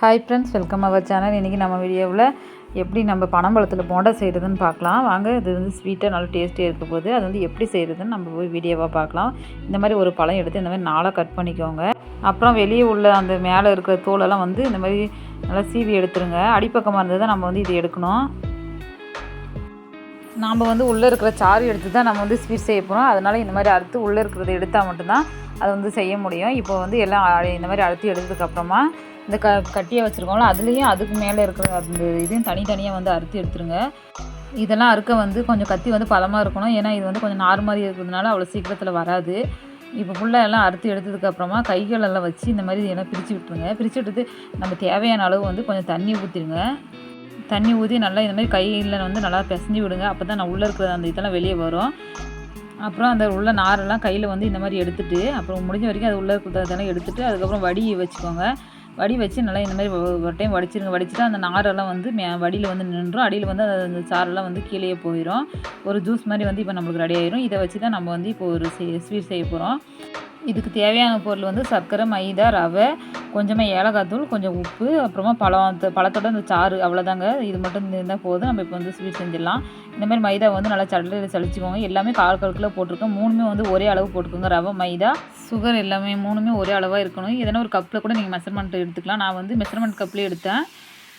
Hi friends welcome our channel இன்றைக்கி நம்ம வீடியோவில் எப்படி நம்ம பனம்பழத்தில் போண்டா செய்கிறதுன்னு பார்க்கலாம். வாங்க இது வந்து ஸ்வீட்டாக நல்லா டேஸ்ட்டாக இருக்க போது அது வந்து எப்படி செய்கிறதுன்னு நம்ம போய் வீடியோவாக பார்க்கலாம். இந்த மாதிரி ஒரு பழம் எடுத்து இந்த மாதிரி நாளாக கட் பண்ணிக்கோங்க. அப்புறம் வெளியே உள்ள அந்த மேலே இருக்கிற தோலெல்லாம் வந்து இந்த மாதிரி நல்லா சீவி எடுத்துருங்க. அடிப்பக்கமாக இருந்தது தான் நம்ம வந்து இது எடுக்கணும். நாம் வந்து உள்ளே இருக்கிற சாறு எடுத்து தான் நம்ம வந்து ஸ்வீட் செய்ய போகிறோம் அதனால் இந்த மாதிரி அறுத்து உள்ளே இருக்கிறத எடுத்தால் மட்டும்தான் அதை வந்து செய்ய முடியும். இப்போ வந்து எல்லாம் இந்த மாதிரி அறுத்து எடுத்ததுக்கப்புறமா இந்த க கட்டியை வச்சுருக்கோம்ல அதுலேயும் அதுக்கு மேலே இருக்கிற அந்த இதையும் தனித்தனியாக வந்து அறுத்து எடுத்துருங்க. இதெல்லாம் அறுக்க வந்து கொஞ்சம் கத்தி வந்து பதமாக இருக்கணும். ஏன்னா இது வந்து கொஞ்சம் நார் மாதிரி இருக்கிறதுனால அவ்வளோ சீக்கிரத்தில் வராது. இப்போ ஃபுல்லாக எல்லாம் அறுத்து எடுத்ததுக்கப்புறமா கைகளெல்லாம் வச்சு இந்த மாதிரி எல்லாம் பிரித்து விட்டுருங்க. பிரித்து விட்டுட்டு நம்ம தேவையான அளவு வந்து கொஞ்சம் தண்ணி ஊற்றிடுங்க தண்ணி ஊற்றி நல்லா இந்த மாதிரி கையில் வந்து நல்லா பிசைஞ்சு விடுங்க. அப்போ தான் நான் உள்ளே இருக்கிற அந்த இதெல்லாம் வெளியே வரும். அப்புறம் அந்த உள்ள நாரெல்லாம் கையில் வந்து இந்த மாதிரி எடுத்துட்டு அப்புறம் முடிஞ்ச வரைக்கும் அது உள்ளே இருக்கிறதெல்லாம் எடுத்துட்டு அதுக்கப்புறம் வடி வச்சுக்கோங்க. வடி வச்சு நல்லா இந்த மாதிரி ஒரு- ஒரு டைம் வடிச்சிருங்க. வடிச்சிட்டு அந்த நாரெல்லாம் வந்து மே வடியில் வந்து நின்றும். அடியில் வந்து அந்த சாரெல்லாம் வந்து கீழே போயிடும் ஒரு ஜூஸ் மாதிரி வந்து இப்போ நம்மளுக்கு ரெடி ஆயிரும். இதை வச்சு தான் நம்ம வந்து இப்போ ஒரு ஸ்வீட் செய்ய போகிறோம் இதுக்கு தேவையான பொருள் வந்து சர்க்கரை மைதா ரவை கொஞ்சமாக ஏலக்காய் தூள் கொஞ்சம் உப்பு அப்புறமா பழம் பழத்தோட இந்த சாறு அவ்வளோதாங்க இது மட்டும் இருந்தால் போதும். நம்ம இப்போ வந்து ஸ்வீட் செஞ்சிடலாம். இந்த மாதிரி மைதா வந்து நல்லா சடலில் சளிச்சுக்கோங்க. எல்லாமே கால் கால் கிலோ போட்டிருக்கோம். மூணுமே வந்து ஒரே அளவு போட்டுக்கோங்க. ரவை மைதா சுகர் எல்லாமே மூணுமே ஒரே அளவாக இருக்கணும். எதனா ஒரு கப்பில் கூட நீங்கள் மெஷர்மெண்ட் எடுத்துக்கலாம். நான் வந்து மெஷர்மெண்ட் கப்லேயே எடுத்தேன்.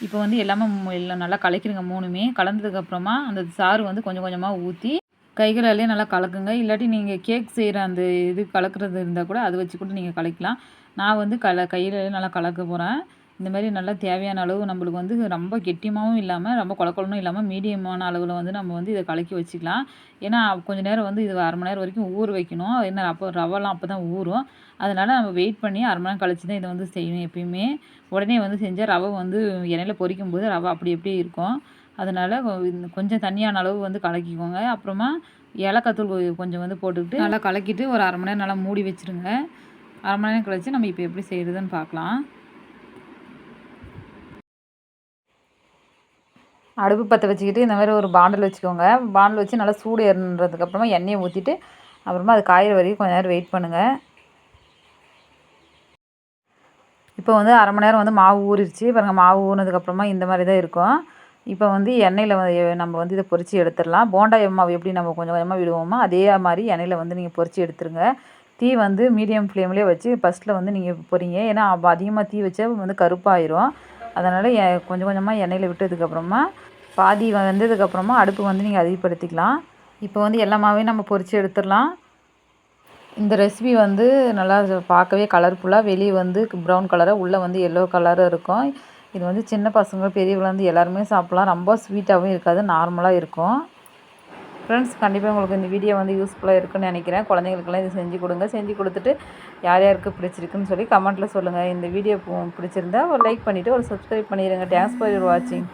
இப்போ வந்து எல்லாமே எல்லாம் நல்லா கலக்கிடுங்க மூணுமே. கலந்ததுக்கப்புறமா அந்த சாறு வந்து கொஞ்சம் கொஞ்சமாக ஊற்றி கைகளாலே நல்லா கலக்குங்க. இல்லாட்டி நீங்கள் கேக் செய்கிற அந்த இது கலக்கிறது இருந்தால் கூட அதை வச்சு கூட நீங்கள் கலக்கலாம். நான் வந்து கல கையிலே நல்லா கலக்க போகிறேன் இந்த மாதிரி நல்லா தேவையான அளவு நம்மளுக்கு வந்து ரொம்ப கெட்டியமாகவும் இல்லாமல் ரொம்ப குழக்கொழனும் இல்லாமல் மீடியமான அளவில் வந்து நம்ம வந்து இதை கலக்கி வச்சுக்கலாம். ஏன்னா கொஞ்ச நேரம் வந்து இது அரை மணி நேரம் வரைக்கும் ஊற வைக்கணும். என்ன அப்போ ரவெல்லாம் அப்போ தான் ஊறும். அதனால் நம்ம வெயிட் பண்ணி அரை மணி நேரம் கழிச்சு தான் இதை வந்து செய்யணும் எப்பயுமே. உடனே வந்து செஞ்சால் ரவை வந்து எண்ணெயில் பொரிக்கும் போது ரவை அப்படி எப்படி இருக்கும். அதனால் கொஞ்சம் தண்ணியான அளவு வந்து கலக்கிக்கோங்க. அப்புறமா ஏலக்காத்தூள் கொஞ்சம் வந்து போட்டுக்கிட்டு நல்லா கலக்கிட்டு ஒரு அரை மணி நேரம் நல்லா மூடி வச்சுருங்க. அரை மணி நேரம் கழிச்சு நம்ம இப்போ எப்படி செய்கிறதுன்னு பார்க்கலாம் அடுப்பு பற்ற வச்சுக்கிட்டு இந்த மாதிரி ஒரு பாண்டில் வச்சுக்கோங்க. பாண்டில் வச்சு நல்லா சூடு ஏறினதுக்கப்புறமா எண்ணெயை ஊற்றிட்டு அப்புறமா அது காயிற வரைக்கும் கொஞ்ச நேரம் வெயிட் பண்ணுங்கள் இப்போ வந்து அரை மணி நேரம் வந்து மாவு ஊறிடுச்சு. பாருங்கள் மாவு ஊறினதுக்கப்புறமா இந்த மாதிரி தான் இருக்கும். இப்போ வந்து எண்ணெயில் நம்ம வந்து இதை பொறிச்சு எடுத்துடலாம். போண்டா மாவு எப்படி நம்ம கொஞ்சம் கொஞ்சமாக விடுவோமோ அதே மாதிரி எண்ணெயில் வந்து நீங்கள் பொறிச்சு எடுத்துருங்க. தீ வந்து மீடியம் ஃப்ளேம்லேயே வச்சு ஃபஸ்ட்டில் வந்து நீங்கள் பொரிங்க ஏன்னா அதிகமாக தீ வச்சா வந்து கருப்பாயிரும். அதனால் எ- கொஞ்சம் கொஞ்சமாக எண்ணெயில் விட்டதுக்கப்புறமா பாதி வந்ததுக்கப்புறமா அடுப்பு வந்து நீங்கள் அதிகப்படுத்திக்கலாம். இப்போ வந்து எல்லாமாவே நம்ம பொறிச்சு எடுத்துடலாம். இந்த ரெசிபி வந்து நல்லா பார்க்கவே கலர்ஃபுல்லாக வெளியே வந்து ப்ரௌன் கலராக உள்ளே வந்து எல்லோ கலராக இருக்கும். இது வந்து சின்ன பசங்க பெரியவங்களேருந்து எல்லாருமே சாப்பிட்லாம். ரொம்ப ஸ்வீட்டாகவும் இருக்காது நார்மலாக இருக்கும். ஃப்ரெண்ட்ஸ் கண்டிப்பாக உங்களுக்கு இந்த வீடியோ வந்து யூஸ்ஃபுல்லாக இருக்குன்னு நினைக்கிறேன். குழந்தைங்களுக்கெல்லாம் இது செஞ்சு கொடுங்க. செஞ்சு கொடுத்துட்டு யார் யாருக்கு பிடிச்சிருக்குன்னு சொல்லி கமெண்ட்டில் சொல்லுங்கள் இந்த வீடியோ பிடிச்சிருந்தா ஒரு லைக் பண்ணிவிட்டு ஒரு சப்ஸ்கிரைப் பண்ணிடுங்க தேங்க்ஸ் ஃபார் யூர் வாட்சிங்